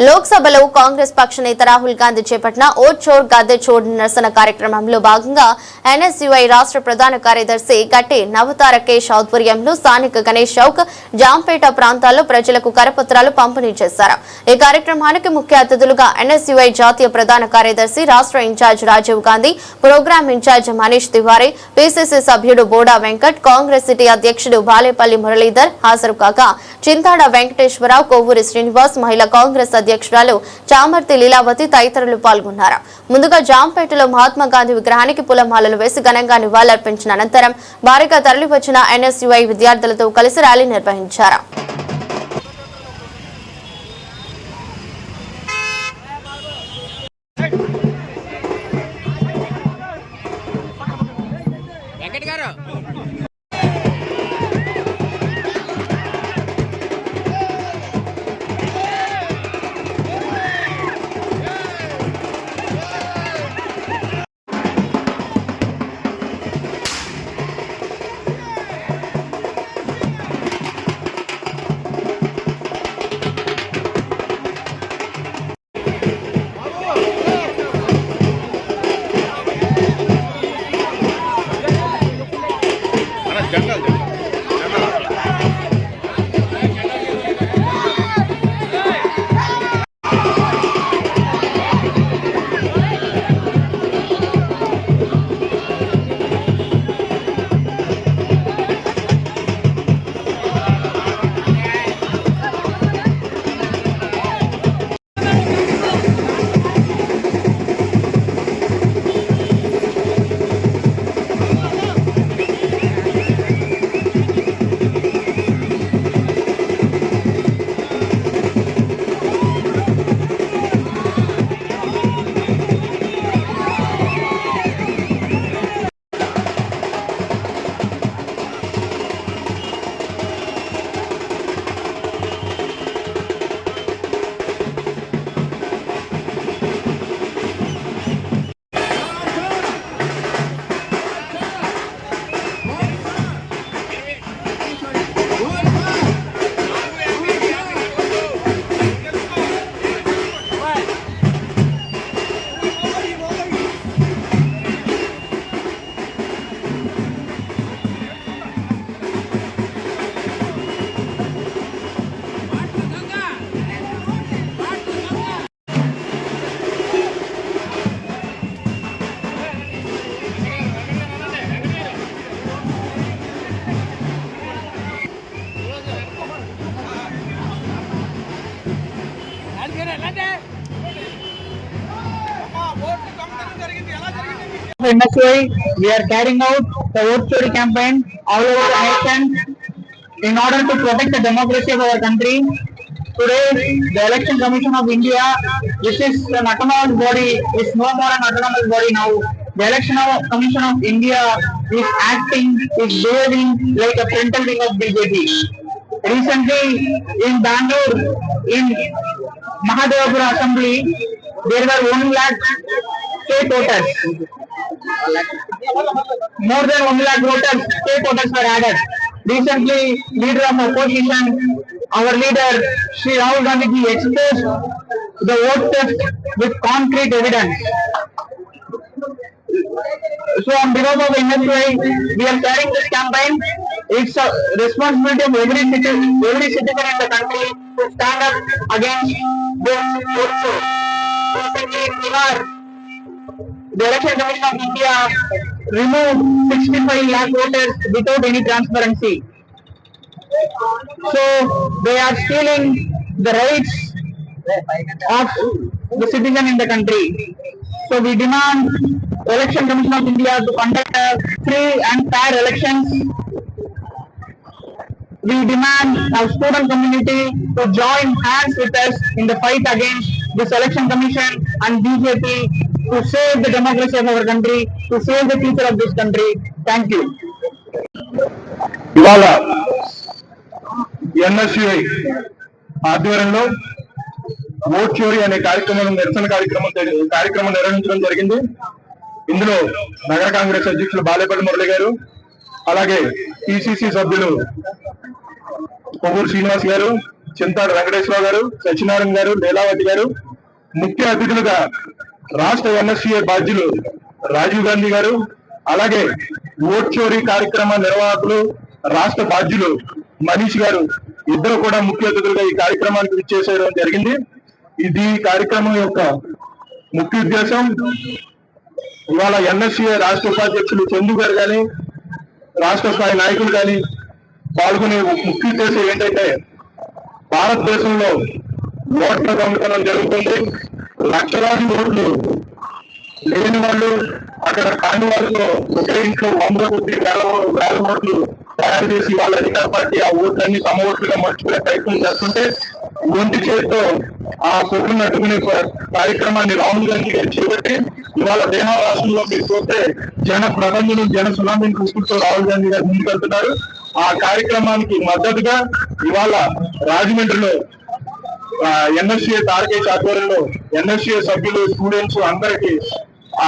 లోక్సభలో కాంగ్రెస్ పక్ష నేత రాహుల్ గాంధీ చేపట్టిన ఓ చోర్ గద్దె చోర్ నిరసన కార్యక్రమంలో భాగంగా ఎన్ఎస్యుఐ రాష్ట్ర ప్రధాన కార్యదర్శి గట్టి నవతారకేష్ ఆధ్వర్యంలో స్థానిక గణేష్ చౌక్ జాంపేట ప్రాంతాల్లో ప్రజలకు కరపత్రాలు పంపిణీ చేశారు. ఈ కార్యక్రమానికి ముఖ్య అతిథులుగా ఎన్ఎస్యుఐ జాతీయ ప్రధాన కార్యదర్శి రాష్ట్ర incharge Rajiv Gandhi programme incharge Manish Tiwari PCC సభ్యుడు బోడా వెంకట్ కాంగ్రెస్ సిటీ అధ్యక్షుడు బాలేపల్లి మురళీధర్ హాజరు కాగా చింతాడ వెంకటేశ్వరరావు కొవ్వూరి శ్రీనివాస్ మహిళా కాంగ్రెస్ అధ్యక్షురాలు చామర్తి లీలావతి తదితరులు పాల్గొన్నారు. ముందుగా జాంపేటలో మహాత్మా గాంధీ విగ్రహానికి పూలమాలలు వేసి ఘనంగా నివాళులర్పించిన అనంతరం భారీగా తరలివచ్చిన ఎన్ఎస్యుఐ విద్యార్థులతో కలిసి ర్యాలీ నిర్వహించారు. NSY, we are carrying out the vote story campaign all over the nation in order to protect the democracy of our country. Today, the Election Commission of India, which is an autonomous body, is no more an autonomous body now. The Election Commission of India is acting, is behaving like a frontal wing of BJP. Recently, in Bangalore, in Mahadevapura Assembly, there were one lakh state voters. More than one lakh voters, state voters were added. Recently, leader of opposition, our leader, Sri Rahul Gandhi exposed the vote theft with concrete evidence. So on behalf of NSY, we are carrying this campaign. It's a responsibility of every citizen, every citizen in the country to stand up against this also. The Election Commission of India removed 65 lakh voters without any transparency. So they are stealing the rights of the citizen in the country. So we demand Election Commission of India to conduct free and fair elections. We demand our student community to join hands with us in the fight against this election commission and BJP to save the democracy of our country, to save the future of this country. Thank you. ఇవాళ NSUI ఆధ్వర్యంలో vote చోరీ అనే కార్యక్రమం నిరసన కార్యక్రమం కార్యక్రమం నిర్వహించడం జరిగింది ఇందులో నగర కాంగ్రెస్ అధ్యక్షులు బాలేపల్లి మురళి గారు అలాగే పిసిసి సభ్యులు కొవ్వూరు శ్రీనివాస్ గారు చింతాడు వెంకటేశ్వరరావు గారు సత్యనారాయణ గారు లీలావతి గారు ముఖ్య అతిథులుగా రాష్ట్ర ఎన్ఎస్సీఏ బాధ్యులు రాజీవ్ గాంధీ గారు అలాగే ఓట్ చోరీ కార్యక్రమ నిర్వాహకులు రాష్ట్ర బాధ్యులు మనీష్ గారు ఇద్దరు కూడా ముఖ్య అతిథులుగా ఈ కార్యక్రమానికి విచ్చేసేయడం జరిగింది. ఇది కార్యక్రమం యొక్క ముఖ్య ఉద్దేశం. ఇవాళ ఎన్ఎస్సీఏ రాష్ట్ర ఉపాధ్యక్షులు చందు గారు కానీ రాష్ట్ర స్థాయి నాయకులు కానీ పాల్గొనే ముఖ్య ఉద్దేశం ఏంటంటే భారతదేశంలో ఓట్ల దొంగతనం జరుగుతుంది. లక్షలాది ఓట్లు లేని వాళ్ళు అక్కడ కాని వాళ్ళతో ఒకే ఇంట్లో వంద కొద్ది వేల వేల ఓట్లు తయారు చేసి వాళ్ళ అధికార పార్టీ ఆ ఓట్లన్నీ తమ ఓట్లుగా మర్చిపోయే ప్రయత్నం చేస్తుంటే ఒంటి చేతితో ఆ పొట్టును అడ్డుకునే కార్యక్రమాన్ని రాహుల్ గాంధీ గారు చేపట్టి ఇవాళ బీహార్ రాష్ట్రంలో మీరు చూస్తే జన ప్రబంధనం జన సునామీని చూసుకుంటూ రాహుల్ గాంధీ గారు ముందుకెళ్తున్నారు. ఆ కార్యక్రమానికి మద్దతుగా ఇవాళ రాజమండ్రిలో ఎన్ఎస్సీఏ టార్గెట్ ఆధ్వర్యంలో ఎన్ఎస్సీఏ సభ్యులు స్టూడెంట్స్ అందరికీ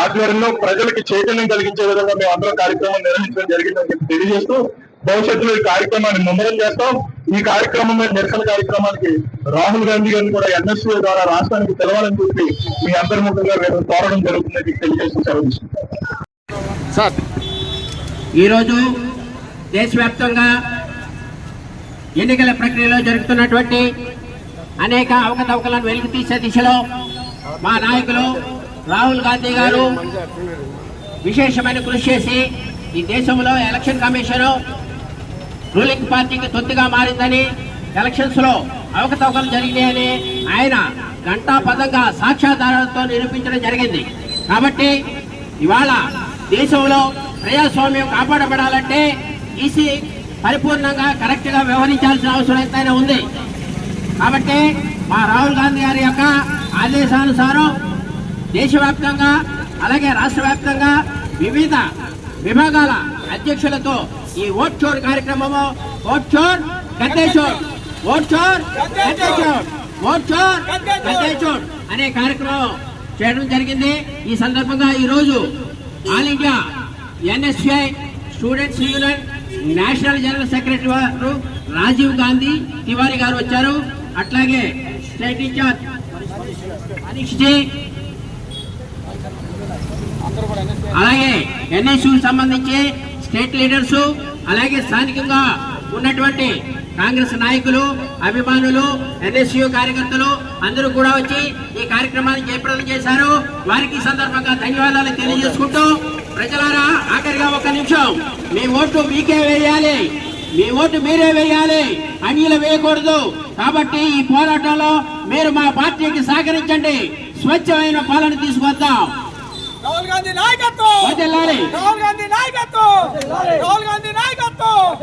ఆధ్వర్యంలో ప్రజలకి చైతన్యం కలిగించే విధంగా మేము అందరం కార్యక్రమం నిర్వహించడం జరిగిందని చెప్పి తెలియజేస్తూ భవిష్యత్తులో ఈ కార్యక్రమాన్ని ముమ్మరం చేస్తాం. ఈ కార్యక్రమం మీద నిరసన కార్యక్రమానికి రాహుల్ గాంధీ గారిని కూడా ఎన్ఎస్సీ ద్వారా రాష్ట్రానికి తెలవాలని చెప్పి మీ అందరి ముఖంగా మేము కోరడం జరుగుతుందని తెలియజేస్తూ సెలవు సార్ ఈరోజు దేశవ్యాప్తంగా ఎన్నికల ప్రక్రియలో జరుగుతున్నటువంటి అనేక అవకతవకలను వెలుగు తీసే దిశలో మా నాయకులు రాహుల్ గాంధీ గారు విశేషమైన కృషి చేసి ఈ దేశంలో ఎలక్షన్ కమిషన్ రూలింగ్ పార్టీకి తొత్తుగా మారిందని ఎలక్షన్స్లో అవకతవకలు జరిగినాయని ఆయన గంటా పదంగా సాక్ష్యాధారాలతో నిరూపించడం జరిగింది. కాబట్టి ఇవాళ దేశంలో ప్రజాస్వామ్యం కాపాడబడాలంటే ఈసీ పరిపూర్ణంగా కరెక్ట్గా వ్యవహరించాల్సిన అవసరం ఎంతైనా ఉంది. కాబట్టి మా రాహుల్ గాంధీ గారి యొక్క ఆదేశానుసారం దేశవ్యాప్తంగా అలాగే రాష్ట్ర వ్యాప్తంగా వివిధ విభాగాల అధ్యక్షులతో ఈ ఓట్ చోర్ కార్యక్రమము. ఓట్ చోర్ గద్దే చోర్. ఓట్ చోర్ గద్దే చోర్. ఓట్ చోర్ గద్దే చోర్ అనే కార్యక్రమం చేయడం జరిగింది. ఈ సందర్భంగా ఈ రోజు all India NSUI students union national general secretary వారు రాజీవ్ గాంధీ తివారీ గారు వచ్చారు. అట్లాగే స్టేట్ ఇన్ఛార్జ్ మనీష్ జీ అలాగే ఎన్ఎస్యు సంబంధించి స్టేట్ లీడర్స్ అలాగే స్థానికంగా ఉన్నటువంటి కాంగ్రెస్ నాయకులు అభిమానులు ఎన్ఎస్యు కార్యకర్తలు అందరూ కూడా వచ్చి ఈ కార్యక్రమాన్ని జయప్రదం చేశారు. వారికి సందర్భంగా ధన్యవాదాలు తెలియజేసుకుంటూ ప్రజలారా ఆఖరిగా ఒక నిమిషం మీ ఓటు మీకే వేయాలి. మీ ఓటు మీరే వేయాలి. అన్యులు వేయకూడదు. కాబట్టి ఈ పోరాటంలో మీరు మా పార్టీకి సహకరించండి. స్వచ్ఛమైన పాలన తీసుకొద్దాం. రాహుల్ గాంధీ నాయకత్వం. రాహుల్ గాంధీ నాయకత్వం! రాహుల్ గాంధీ నాయకత్వం!